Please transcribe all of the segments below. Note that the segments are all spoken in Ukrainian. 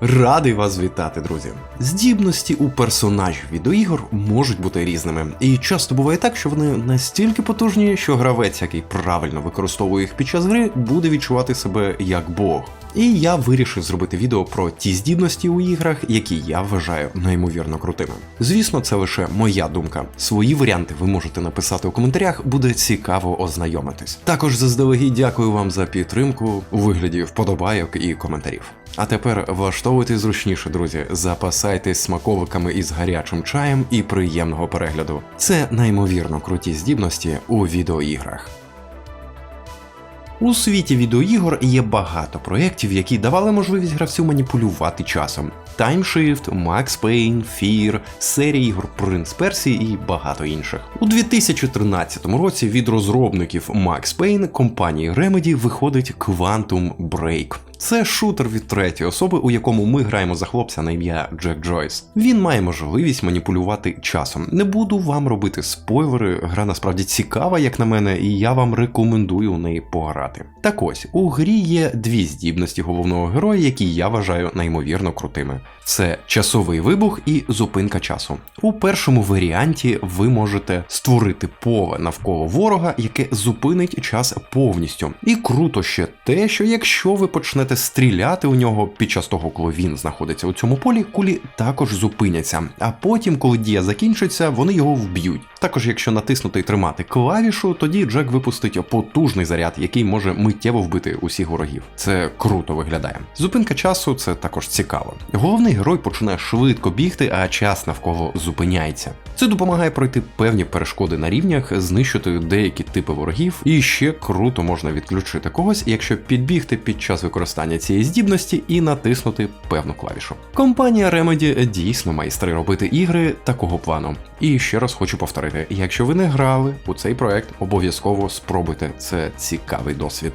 Радий вас вітати, друзі. Здібності у персонажів відеоігор можуть бути різними, і часто буває так, що вони настільки потужні, що гравець, який правильно використовує їх під час гри, буде відчувати себе як Бог. І я вирішив зробити відео про ті здібності у іграх, які я вважаю неймовірно крутими. Звісно, це лише моя думка. Свої варіанти ви можете написати у коментарях, буде цікаво ознайомитись. Також заздалегідь дякую вам за підтримку у вигляді вподобайок і коментарів. А тепер влаштовуйтесь зручніше, друзі. Запасайтесь смаковиками із гарячим чаєм і приємного перегляду. Це неймовірно круті здібності у відеоіграх. У світі відеоігор є багато проєктів, які давали можливість гравцю маніпулювати часом. Timeshift, Max Payne, Fear, серія ігор Принц Персії і багато інших. У 2013 році від розробників Max Payne компанії Remedy виходить Quantum Break. Це шутер від третьої особи, у якому ми граємо за хлопця на ім'я Джек Джойс. Він має можливість маніпулювати часом. Не буду вам робити спойлери, гра насправді цікава, як на мене, і я вам рекомендую у неї пограти. Так ось, у грі є дві здібності головного героя, які я вважаю неймовірно крутими. Це часовий вибух і зупинка часу. У першому варіанті ви можете створити поле навколо ворога, яке зупинить час повністю. І круто ще те, що якщо ви почнете стріляти у нього під час того, коли він знаходиться у цьому полі, кулі також зупиняться. А потім, коли дія закінчиться, вони його вб'ють. Також, якщо натиснути і тримати клавішу, тоді Джек випустить потужний заряд, який може миттєво вбити усіх ворогів. Це круто виглядає. Зупинка часу це також цікаво. Головний герой починає швидко бігти, а час навколо зупиняється. Це допомагає пройти певні перешкоди на рівнях, знищити деякі типи ворогів, і ще круто можна відключити когось, якщо підбігти під час використання цієї здібності і натиснути певну клавішу. Компанія Remedy дійсно майстри робити ігри такого плану. І ще раз хочу повторити: якщо ви не грали у цей проект, обов'язково спробуйте. Це цікавий досвід.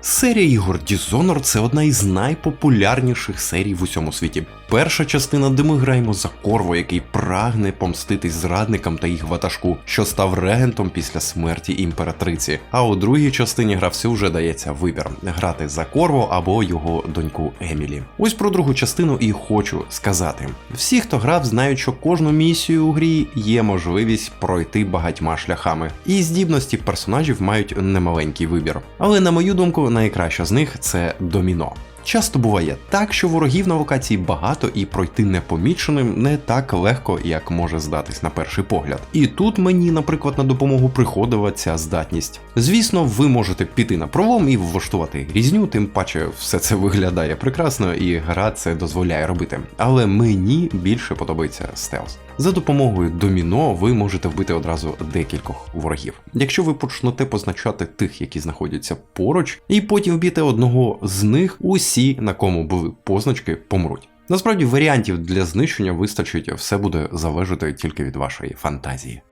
Серія ігор Dishonored – це одна із найпопулярніших серій в усьому світі. Перша частина, де ми граємо за Корво, який прагне помститись зрадникам та їх ватажку, що став регентом після смерті імператриці. А у другій частині гравцю вже дається вибір грати за Корво або його доньку Емілі. Ось про другу частину і хочу сказати: всі, хто грав, знають, що кожну місію у грі є можливість пройти багатьма шляхами, і здібності персонажів мають немаленький вибір. Але на мою думку, найкраща з них це доміно. Часто буває так, що ворогів на локації багато і пройти непоміченим не так легко, як може здатись на перший погляд. І тут мені, наприклад, на допомогу приходила ця здатність. Звісно, ви можете піти на пролом і влаштувати різню, тим паче все це виглядає прекрасно, і гра це дозволяє робити. Але мені більше подобається стелс. За допомогою доміно ви можете вбити одразу декількох ворогів. Якщо ви почнете позначати тих, які знаходяться поруч, і потім вб'єте одного з них, усі, на кому були позначки, помруть. Насправді варіантів для знищення вистачить, все буде залежати тільки від вашої фантазії.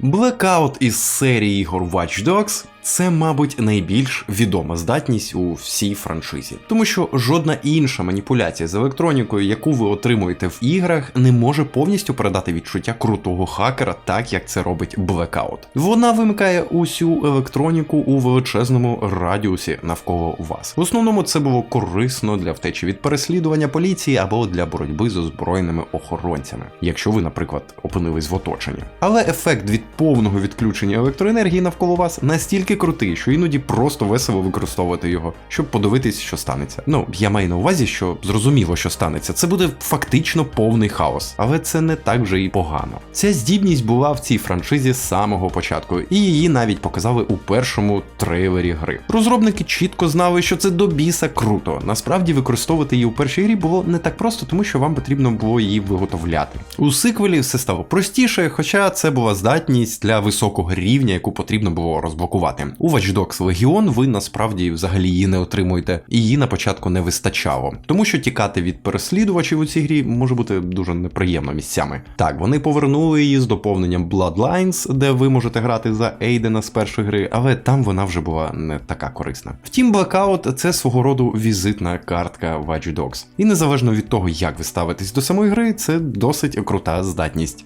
Blackout із серії ігор Watch Dogs це, мабуть, найбільш відома здатність у всій франшизі, тому що жодна інша маніпуляція з електронікою, яку ви отримуєте в іграх, не може повністю передати відчуття крутого хакера, так як це робить Blackout. Вона вимикає усю електроніку у величезному радіусі навколо вас. В основному це було корисно для втечі від переслідування поліції або для боротьби з озброєними охоронцями, якщо ви, наприклад, опинились в оточенні. Але ефект від повного відключення електроенергії навколо вас настільки крутий, що іноді просто весело використовувати його, щоб подивитись, що станеться. Ну, я маю на увазі, що зрозуміло, що станеться. Це буде фактично повний хаос, але це не так вже і погано. Ця здібність була в цій франшизі з самого початку, і її навіть показали у першому трейлері гри. Розробники чітко знали, що це до біса круто. Насправді використовувати її у першій грі було не так просто, тому що вам потрібно було її виготовляти. У сиквелі все стало простіше, хоча це була здатність для високого рівня, яку потрібно було розблокувати. У Watch Dogs Legion ви насправді взагалі її не отримуєте, і її на початку не вистачало, тому що тікати від переслідувачів у цій грі може бути дуже неприємно місцями. Так, вони повернули її з доповненням Bloodlines, де ви можете грати за Ейдена з першої гри, але там вона вже була не така корисна. Втім, Blackout – це свого роду візитна картка Watch Dogs. І незалежно від того, як ви ставитесь до самої гри, це досить крута здатність.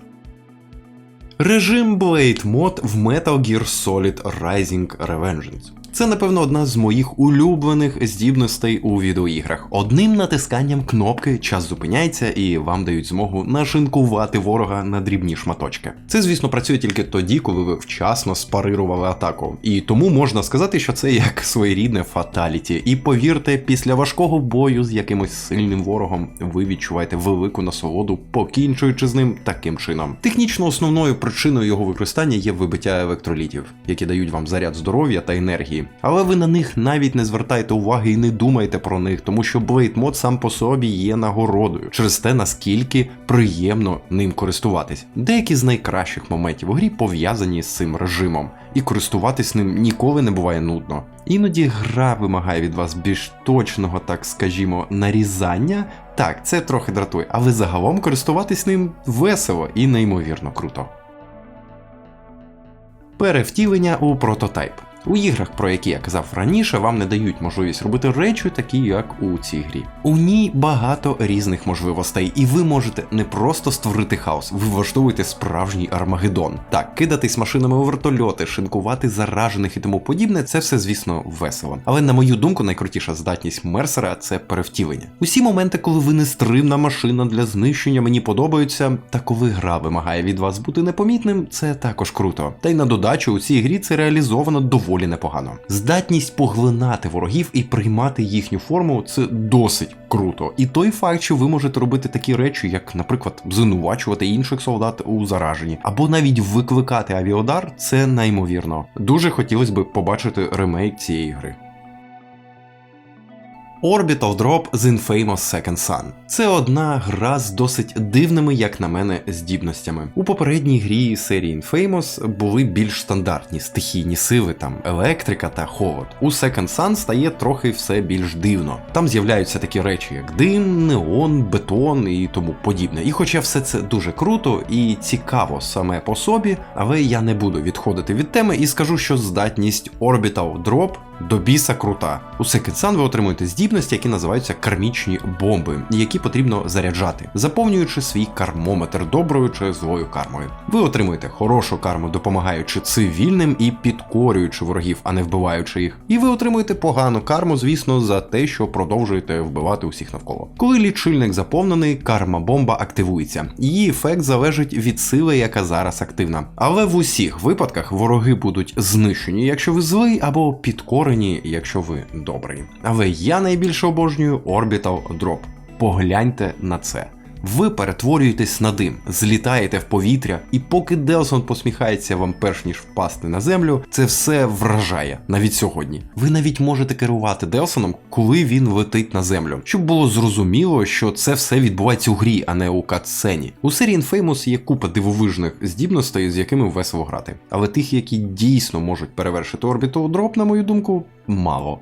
Режим Blade Mod в Metal Gear Solid Rising Revengeance. Це, напевно, одна з моїх улюблених здібностей у відеоіграх. Одним натисканням кнопки час зупиняється і вам дають змогу нашинкувати ворога на дрібні шматочки. Це, звісно, працює тільки тоді, коли ви вчасно спарирували атаку. І тому можна сказати, що це як своєрідне фаталіті. І повірте, після важкого бою з якимось сильним ворогом ви відчуваєте велику насолоду, покінчуючи з ним таким чином. Технічно основною причиною його використання є вибиття електролітів, які дають вам заряд здоров'я та енергії. Але ви на них навіть не звертаєте уваги і не думаєте про них, тому що Mod сам по собі є нагородою через те, наскільки приємно ним користуватись. Деякі з найкращих моментів у грі пов'язані з цим режимом, і користуватись ним ніколи не буває нудно. Іноді гра вимагає від вас більш точного, так скажімо, нарізання. Так, це трохи дратує, але загалом користуватись ним весело і неймовірно круто. Перевтілення у прототайп. У іграх, про які я казав раніше, вам не дають можливість робити речі, такі як у цій грі. У ній багато різних можливостей, і ви можете не просто створити хаос, ви влаштовуєте справжній армагеддон. Так, кидатись машинами у вертольоти, шинкувати заражених і тому подібне, це все, звісно, весело. Але на мою думку, найкрутіша здатність Мерсера це перевтілення. Усі моменти, коли ви нестримна машина для знищення, мені подобаються. Та коли гра вимагає від вас бути непомітним, це також круто. Та й на додачу у цій грі це реалізовано доволі доволі непогано. Здатність поглинати ворогів і приймати їхню форму це досить круто. І той факт, що ви можете робити такі речі, як, наприклад, звинувачувати інших солдат у зараженні, або навіть викликати авіодар, це неймовірно. Дуже хотілося б побачити ремейк цієї гри. Orbital Drop з Infamous Second Son. Це одна гра з досить дивними, як на мене, здібностями. У попередній грі серії Infamous були більш стандартні стихійні сили, там електрика та холод. У Second Son стає трохи все більш дивно. Там з'являються такі речі, як дим, неон, бетон і тому подібне. І хоча все це дуже круто і цікаво саме по собі, але я не буду відходити від теми і скажу, що здатність Orbital Drop до біса крута. У Second ви отримуєте здібності, які називаються кармічні бомби, які потрібно заряджати, заповнюючи свій кармометр доброю чи злою кармою. Ви отримуєте хорошу карму, допомагаючи цивільним і підкорюючи ворогів, а не вбиваючи їх. І ви отримуєте погану карму, звісно, за те, що продовжуєте вбивати усіх навколо. Коли лічильник заповнений, карма бомба активується. Її ефект залежить від сили, яка зараз активна. Але в усіх випадках вороги будуть знищені, якщо ви злий або підкорені створені, якщо ви добрий. Але я найбільше обожнюю Orbital Drop. Погляньте на це. Ви перетворюєтесь на дим, злітаєте в повітря, і поки Делсон посміхається вам перш ніж впасти на землю, це все вражає навіть сьогодні. Ви навіть можете керувати Делсоном, коли він летить на землю, щоб було зрозуміло, що це все відбувається у грі, а не у катсцені. У серії Infamous є купа дивовижних здібностей, з якими весело грати. Але тих, які дійсно можуть перевершити Orbital Drop, на мою думку, мало.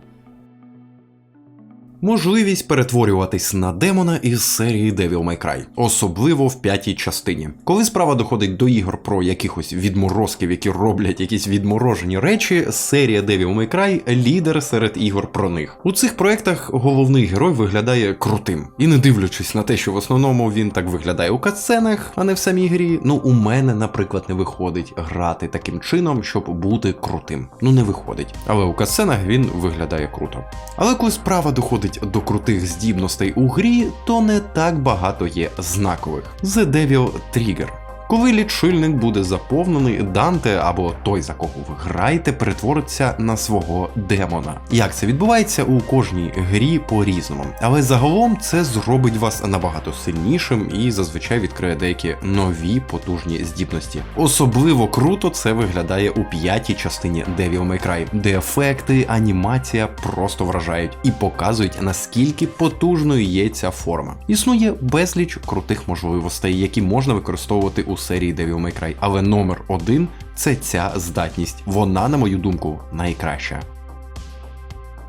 Можливість перетворюватись на демона із серії Devil May Cry, особливо в п'ятій частині. Коли справа доходить до ігор про якихось відморозків, які роблять якісь відморожені речі, серія Devil May Cry лідер серед ігор про них. У цих проектах головний герой виглядає крутим. І не дивлячись на те, що в основному він так виглядає у катсценах, а не в самій грі. Ну у мене, наприклад, не виходить грати таким чином, щоб бути крутим. Ну не виходить. Але у катсценах він виглядає круто. Але коли справа доходить доходить до крутих здібностей у грі, то не так багато є знакових. The Devil Trigger коли лічильник буде заповнений, Данте або той, за кого ви граєте, перетвориться на свого демона. Як це відбувається у кожній грі по-різному, але загалом це зробить вас набагато сильнішим і зазвичай відкриє деякі нові потужні здібності. Особливо круто це виглядає у п'ятій частині Devil May Cry, де ефекти, анімація просто вражають і показують наскільки потужною є ця форма. Існує безліч крутих можливостей, які можна використовувати у серії Devil May Cry, але номер один це ця здатність. Вона, на мою думку, найкраща.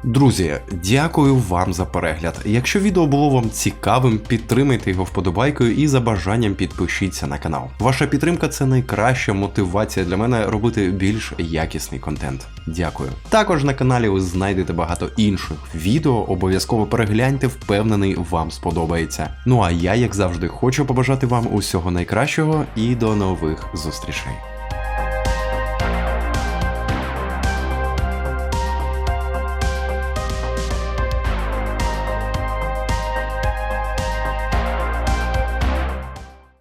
Друзі, дякую вам за перегляд. Якщо відео було вам цікавим, підтримайте його вподобайкою і за бажанням підпишіться на канал. Ваша підтримка це найкраща мотивація для мене робити більш якісний контент. Дякую. Також на каналі ви знайдете багато інших відео. Обов'язково перегляньте, впевнений, вам сподобається. Ну а я, як завжди, хочу побажати вам усього найкращого і до нових зустрічей.